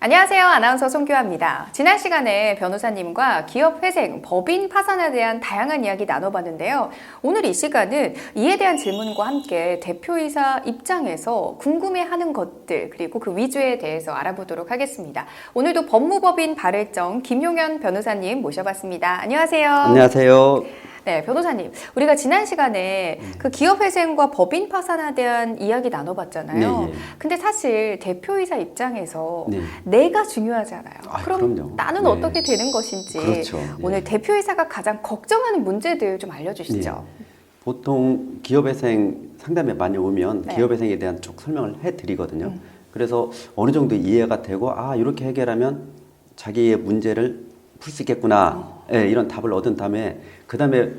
안녕하세요. 아나운서 송규아입니다. 지난 시간에 변호사님과 기업 회생, 법인 파산에 대한 다양한 이야기 나눠봤는데요. 오늘 이 시간은 이에 대한 질문과 함께 대표이사 입장에서 궁금해하는 것들 그리고 그 위주에 대해서 알아보도록 하겠습니다. 오늘도 법무법인 발일정 김용현 변호사님 모셔봤습니다. 안녕하세요. 안녕하세요. 네, 변호사님. 우리가 지난 시간에 음. 그 기업 회생과 법인 파산에 대한 이야기 나눠봤잖아요. 네, 네. 근데 사실 대표이사 입장에서 네. 내가 중요하잖아요. 아, 그럼 그럼요. 나는 네. 어떻게 되는 것인지 그렇죠. 오늘 네. 대표이사가 가장 걱정하는 문제들 좀 알려주시죠. 네. 보통 기업회생 상담에 많이 오면 네. 기업회생에 대한 쭉 설명을 해드리거든요. 음. 그래서 어느 정도 이해가 되고 아 이렇게 해결하면 자기의 문제를 풀 수 있겠구나 어. 예, 이런 답을 얻은 다음에 그 다음에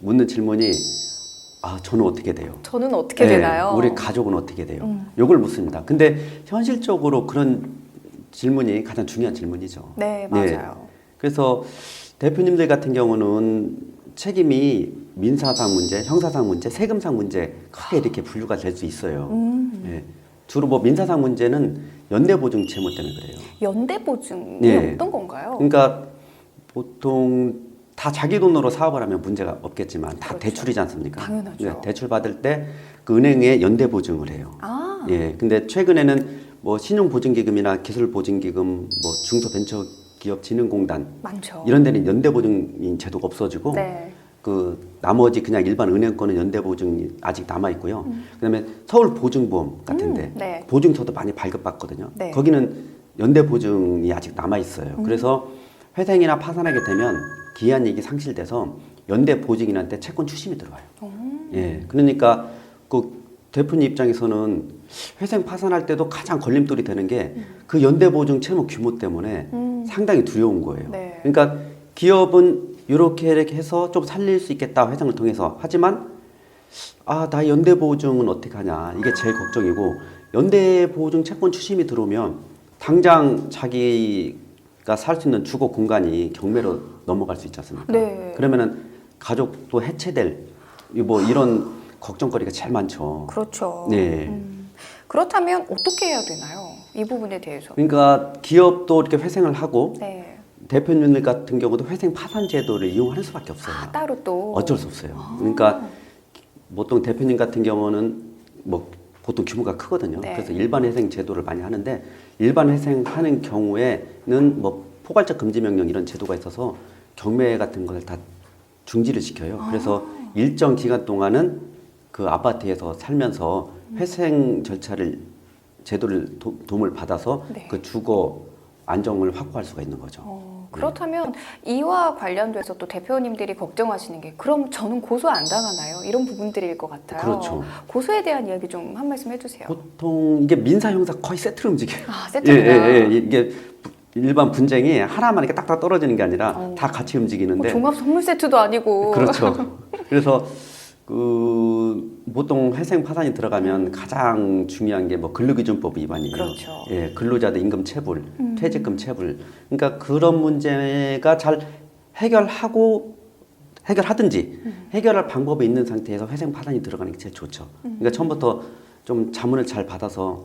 묻는 질문이 아 저는 어떻게 돼요? 저는 어떻게 예, 되나요? 우리 가족은 어떻게 돼요? 음. 요걸 묻습니다. 근데 현실적으로 그런 질문이 가장 중요한 질문이죠. 네, 네. 맞아요. 그래서 대표님들 같은 경우는 책임이 민사상 문제, 형사상 문제, 세금상 문제 크게 이렇게 분류가 될 수 있어요. 음, 예. 주로 뭐 민사상 문제는 연대보증 채무 때문에 그래요. 연대 보증이 네. 어떤 건가요? 그러니까 보통 다 자기 돈으로 사업을 하면 문제가 없겠지만 다 그렇죠. 대출이지 않습니까? 당연하죠. 네, 대출 받을 때 그 은행에 연대 보증을 해요. 아, 예. 근데 최근에는 뭐 신용 보증 기금이나 기술 보증 기금, 뭐 중소 벤처 기업 진흥 공단 많죠. 이런 데는 연대 보증인 제도가 없어지고 네. 그 나머지 그냥 일반 은행권은 연대 보증이 아직 남아 있고요. 그다음에 서울 보증보험 같은데 음, 네. 보증서도 많이 발급받거든요. 네. 거기는 연대 보증이 아직 남아 있어요. 음. 그래서 회생이나 파산하게 되면 기한 이익이 상실돼서 연대 보증인한테 채권 추심이 들어와요. 음. 예, 그러니까 그 대표님 입장에서는 회생 파산할 때도 가장 걸림돌이 되는 게 그 연대 보증 채무 규모 때문에 음. 상당히 두려운 거예요. 네. 그러니까 기업은 이렇게 이렇게 해서 좀 살릴 수 있겠다 회생을 통해서 하지만 아 나 연대 보증은 어떻게 하냐 이게 제일 걱정이고 연대 보증 채권 추심이 들어오면 당장 자기가 살 수 있는 주거 공간이 경매로 넘어갈 수 있지 않습니까? 네. 그러면은 가족도 해체될 뭐 이런 걱정거리가 제일 많죠. 그렇죠. 네. 음. 그렇다면 어떻게 해야 되나요? 이 부분에 대해서. 그러니까 기업도 이렇게 회생을 하고 네. 대표님들 같은 경우도 회생 파산 제도를 이용하는 수밖에 없어요. 아, 따로 또 어쩔 수 없어요. 그러니까 보통 대표님 같은 경우는 뭐 보통 규모가 크거든요. 네. 그래서 일반 회생 제도를 많이 하는데 일반 회생하는 경우에는 뭐 포괄적 금지 명령 이런 제도가 있어서 경매 같은 걸다 중지를 시켜요. 그래서 아. 일정 기간 동안은 그 아파트에서 살면서 회생 절차를 제도를 도, 도움을 받아서 네. 그 주거 안정을 확보할 수가 있는 거죠. 어, 그렇다면 이와 관련돼서 또 대표님들이 걱정하시는 게 그럼 저는 고소 안 당하나요? 이런 부분들일 것 같아요. 그렇죠. 고소에 대한 이야기 좀 한 말씀 해주세요. 보통 이게 민사 형사 거의 세트로 움직여요. 아 예, 세트구나. 예, 예. 이게 부- 일반 분쟁이 하나만 이렇게 딱딱 떨어지는 게 아니라 어. 다 같이 뭐 움직이는데 종합 선물 세트도 아니고. 그렇죠. 그래서 그 보통 회생 파산이 들어가면 가장 중요한 게 뭐 근로기준법 위반이에요. 그렇죠. 예, 근로자들 임금 체불, 음. 퇴직금 체불. 그러니까 그런 문제가 잘 해결하고 해결하든지 음. 해결할 방법이 있는 상태에서 회생 파산이 들어가는 게 제일 좋죠. 음. 그러니까 처음부터 좀 자문을 잘 받아서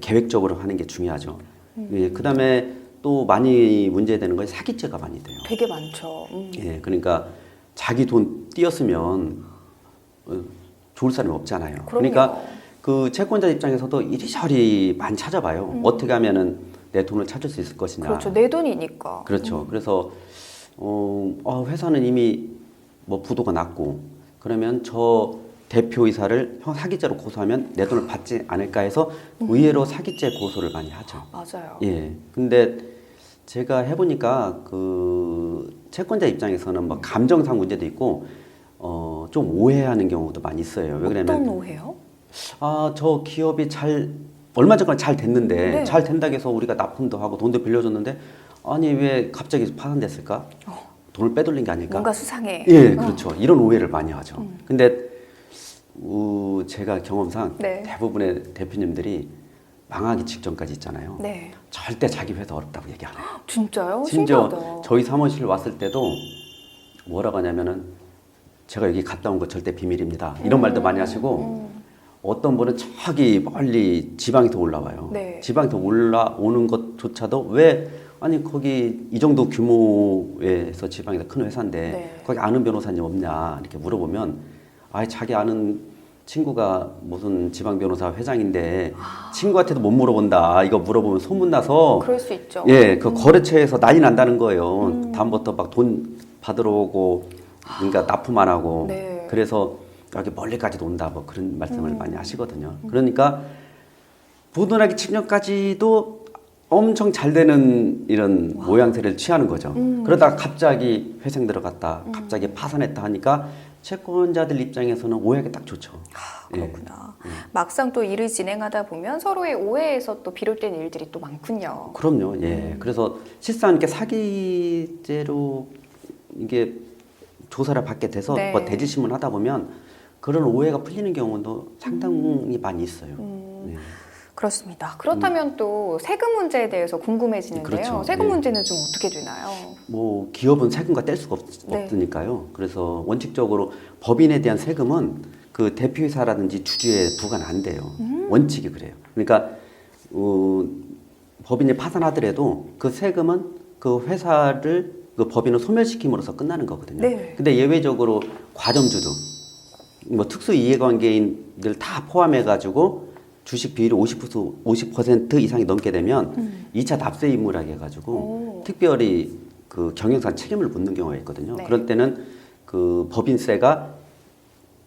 계획적으로 하는 게 중요하죠. 음. 예, 그다음에 또 많이 문제되는 건 사기죄가 많이 돼요. 되게 많죠. 음. 예, 그러니까 자기 돈 띄었으면 어, 좋을 사람이 없잖아요. 그럼요. 그러니까 그 채권자 입장에서도 이리저리 많이 찾아봐요. 어떻게 하면은 내 돈을 찾을 수 있을 것이냐. 음. 그렇죠. 내 돈이니까. 그렇죠. 그래서 어, 어, 회사는 이미 뭐 부도가 났고 그러면 저 대표이사를 형 사기죄로 고소하면 내 돈을 받지 않을까 해서 의외로 사기죄 고소를 많이 하죠. 맞아요. 예. 근데 제가 해보니까 그 채권자 입장에서는 뭐 감정상 문제도 있고 어, 좀 오해하는 경우도 많이 있어요. 왜 어떤 그러냐면 오해요? 아, 저 기업이 잘 얼마 전까지 잘 됐는데 네. 잘 된다고 해서 우리가 납품도 하고 돈도 빌려줬는데 아니 왜 갑자기 파산됐을까? 돈을 빼돌린 게 아닐까? 어. 뭔가 수상해. 예, 어. 음. 그렇죠. 이런 오해를 많이 하죠. 근데 우, 제가 경험상 네. 대부분의 대표님들이 망하기 직전까지 있잖아요. 네. 절대 자기 회사 어렵다고 얘기 안 해요. 진짜요? 심지어 신기하다. 저희 사무실 왔을 때도 뭐라고 하냐면은 제가 여기 갔다 온 거 절대 비밀입니다. 이런 말도 많이 하시고 음. 어떤 분은 저기 멀리 지방에서 올라와요. 네. 지방에서 올라오는 것조차도 왜 아니 거기 이 정도 규모에서 지방에서 큰 회사인데 네. 거기 아는 변호사님 없냐 이렇게 물어보면 아 자기 아는 친구가 무슨 지방 변호사 회장인데 친구한테도 못 물어본다 이거 물어보면 소문 나서 그럴 수 있죠. 예, 그 거래처에서 난리 난다는 거예요. 다음부터 막 돈 받으러 오고, 그러니까 납품 안 하고. 네. 그래서 여기 멀리까지도 온다, 뭐 그런 말씀을 많이 하시거든요. 그러니까 부도나기 직전까지도 엄청 잘 되는 이런 모양새를 취하는 거죠. 그러다가 갑자기 회생 들어갔다, 갑자기 파산했다 하니까 채권자들 입장에서는 오해하기 딱 좋죠. 아, 예. 그렇구나. 막상 또 일을 진행하다 보면 서로의 오해에서 또 비롯된 일들이 또 많군요. 그럼요. 예. 그래서 실상 이렇게 사기죄로 이게 조사를 받게 돼서 네. 뭐 대질신문 하다 보면 그런 오해가 풀리는 경우도 상당히 많이 있어요. 음. 네. 그렇습니다. 그렇다면 또 세금 문제에 대해서 궁금해지는데요. 그렇죠. 세금 예. 문제는 좀 어떻게 되나요? 뭐 기업은 세금과 뗄 수가 없, 네. 으니까요 그래서 원칙적으로 법인에 대한 세금은 그 대표이사라든지 주주에 부과는 안 돼요. 음. 원칙이 그래요. 그러니까 어, 법인이 파산하더라도 그 세금은 그 회사를 그 법인을 소멸시킴으로써 끝나는 거거든요. 네. 근데 예외적으로 과점주도 뭐 특수 이해관계인들 다 포함해 가지고 주식 비율이 50% 50% 이상이 넘게 되면 음. 이 2차 납세 의무라고 해가지고 오. 특별히 그 경영상 책임을 묻는 경우가 있거든요. 네. 그럴 때는 그 법인세가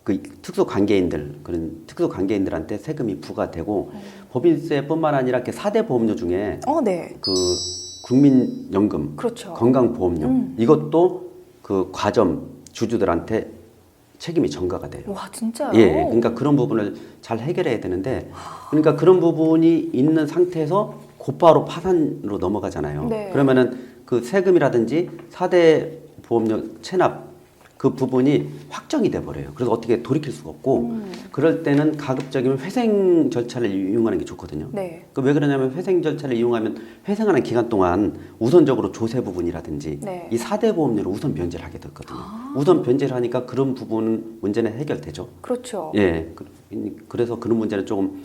그 특수 관계인들 그런 특수 관계인들한테 세금이 부과되고 법인세뿐만 아니라 이렇게 4대 보험료 중에 어, 네. 그 국민연금, 그렇죠. 건강보험료 음. 이것도 그 과점 주주들한테 책임이 전가가 돼요. 와, 진짜요? 예, 그러니까 그런 부분을 잘 해결해야 되는데, 그러니까 그런 부분이 있는 상태에서 곧바로 파산으로 넘어가잖아요. 네. 그러면은 그 세금이라든지 4대 보험료 체납 그 부분이 확정이 돼 버려요. 그래서 어떻게 돌이킬 수가 없고, 음. 그럴 때는 가급적이면 회생 절차를 이용하는 게 좋거든요. 네. 그 왜 그러냐면 회생 절차를 이용하면 회생하는 기간 동안 우선적으로 조세 부분이라든지 네. 이 4대 보험료를 우선 변제를 하게 됐거든요. 우선 변제를 하니까 그런 부분 문제는 해결되죠. 그렇죠. 예. 그- 그래서 그런 문제는 조금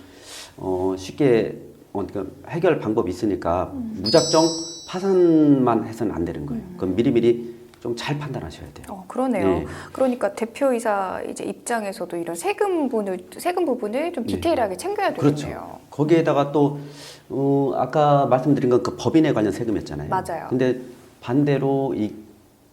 어, 쉽게 어, 그러니까 해결 방법이 있으니까 무작정 파산만 해서는 안 되는 거예요. 그럼 미리미리 좀 잘 판단하셔야 돼요. 어, 그러네요. 네. 그러니까 대표이사 이제 입장에서도 이런 세금 부분을 세금 부분을 좀 디테일하게 챙겨야 네. 그렇죠. 되겠네요. 거기에다가 또 어, 아까 말씀드린 건 그 법인에 관련 세금이었잖아요. 맞아요. 근데 반대로 이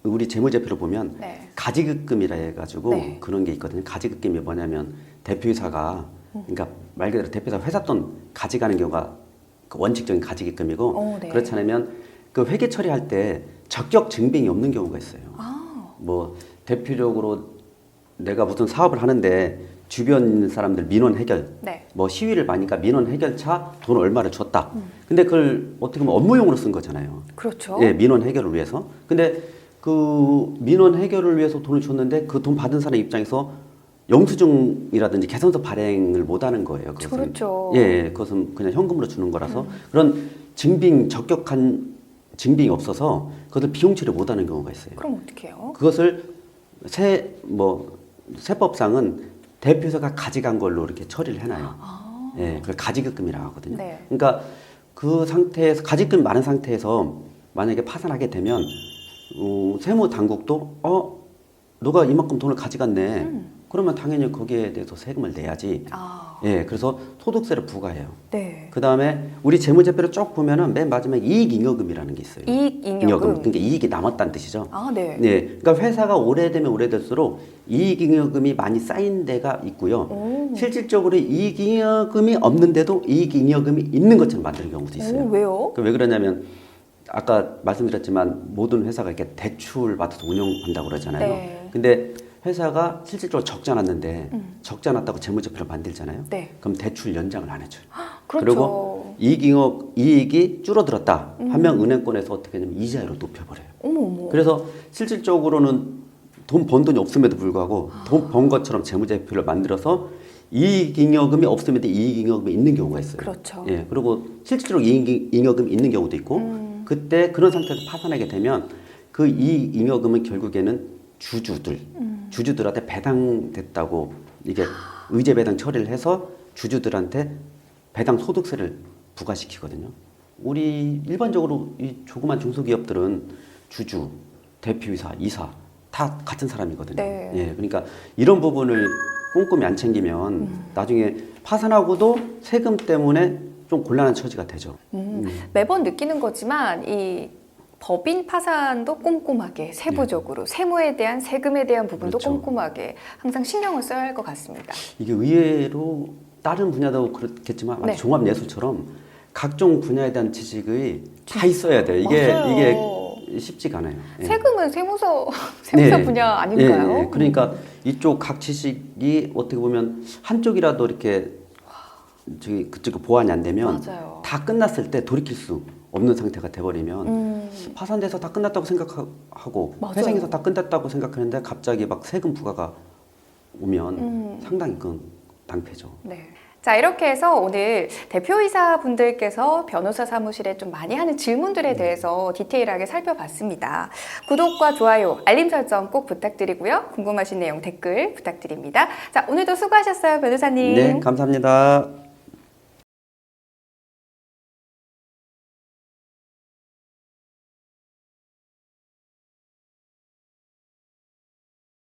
우리 재무제표를 보면 네. 가지급금이라 해가지고 네. 그런 게 있거든요. 가지급금이 뭐냐면 대표이사가 그러니까 말 그대로 대표이사 회사 돈 가져가는 경우가 그 원칙적인 가지급금이고 어, 네. 그렇지 않으면 그 회계 처리할 때 적격 증빙이 없는 경우가 있어요. 아, 뭐 대표적으로 내가 무슨 사업을 하는데 주변 사람들 민원 해결 네. 뭐 시위를 많으니까 민원 해결차 돈 얼마를 줬다. 근데 그걸 어떻게 보면 업무용으로 쓴 거잖아요. 그렇죠. 예, 민원 해결을 위해서. 근데 그 민원 해결을 위해서 돈을 줬는데 그 돈 받은 사람 입장에서 영수증이라든지 개선서 발행을 못 하는 거예요. 그것은. 그렇죠. 음. 예, 예, 그것은 그냥 현금으로 주는 거라서 그런 증빙 적격한 증빙이 없어서 그것을 비용 처리 못 하는 경우가 있어요. 그럼 어떻게 해요? 그것을 세 뭐 세법상은 대표자가 가져간 걸로 이렇게 처리를 해놔요. 예, 그걸 가지급금이라고 하거든요. 아. 네. 그러니까 그 상태에서 가지급이 많은 상태에서 만약에 파산하게 되면 어, 세무 당국도 어 누가 이만큼 돈을 가져갔네. 음. 그러면 당연히 거기에 대해서 세금을 내야지. 아, 예, 그래서 소득세를 부과해요. 네. 그 다음에 우리 재무제표를 쭉 보면은 맨 마지막에 이익잉여금이라는 게 있어요. 이익 잉여금. 그러니까 이익이 남았다는 뜻이죠. 아, 네. 네, 그러니까 회사가 오래되면 오래될수록 이익잉여금이 많이 쌓인 데가 있고요. 오. 실질적으로 이익잉여금이 없는데도 이익잉여금이 있는 것처럼 만드는 경우도 있어요. 오, 왜요? 그왜 그러냐면 아까 말씀드렸지만 모든 회사가 이렇게 대출 받아서 운영한다고 그러잖아요. 네. 근데 회사가 실질적으로 적자 났는데 적자 났다고 재무제표를 만들잖아요. 음. 네. 그럼 대출 연장을 안 해줘요. 그렇죠. 그리고 이익잉여 이익이 줄어들었다 하면 은행권에서 어떻게 하냐면 이자율을 높여버려요. 어머 어머. 그래서 실질적으로는 돈 번 돈이 없음에도 불구하고 돈번 것처럼 재무제표를 만들어서 이익잉여금이 없음에도 이익잉여금이 있는 경우가 있어요. 그렇죠. 예, 그리고 실질적으로 이익잉여금이 있는 경우도 있고 음. 그때 그런 상태에서 파산하게 되면 그 이익잉여금은 결국에는 주주들, 음. 주주들한테 배당됐다고 이게 의제 배당 처리를 해서 주주들한테 배당 소득세를 부과시키거든요. 우리 일반적으로 이 조그만 중소기업들은 주주, 대표이사, 이사 다 같은 사람이거든요. 네. 예, 그러니까 이런 부분을 꼼꼼히 안 챙기면 음. 나중에 파산하고도 세금 때문에 좀 곤란한 처지가 되죠. 음, 매번 느끼는 거지만 이 법인 파산도 꼼꼼하게 세부적으로 세무에 대한 세금에 대한 부분도 네. 그렇죠. 꼼꼼하게 항상 신경을 써야 할 것 같습니다. 이게 의외로 다른 분야도 그렇겠지만 네. 종합 예술처럼 각종 분야에 대한 지식이 다 있어야 돼. 이게 맞아요. 이게 쉽지가 않아요. 예. 세금은 세무서 세무서 네. 분야 아닌가요? 예, 예. 그러니까 이쪽 각 지식이 어떻게 보면 한쪽이라도 이렇게 저기 그쪽 보완이 안 되면 맞아요. 다 끝났을 때 돌이킬 수 없는 상태가 돼버리면 음, 파산돼서 다 끝났다고 생각하고 맞아요. 회생해서 다 끝났다고 생각하는데 갑자기 막 세금 부과가 오면 음. 상당히 그건 낭패죠. 네. 자, 이렇게 해서 오늘 대표이사 분들께서 변호사 사무실에 좀 많이 하는 질문들에 대해서 디테일하게 살펴봤습니다. 구독과 좋아요, 알림 설정 꼭 부탁드리고요. 궁금하신 내용 댓글 부탁드립니다. 자, 오늘도 수고하셨어요, 변호사님. 네, 감사합니다.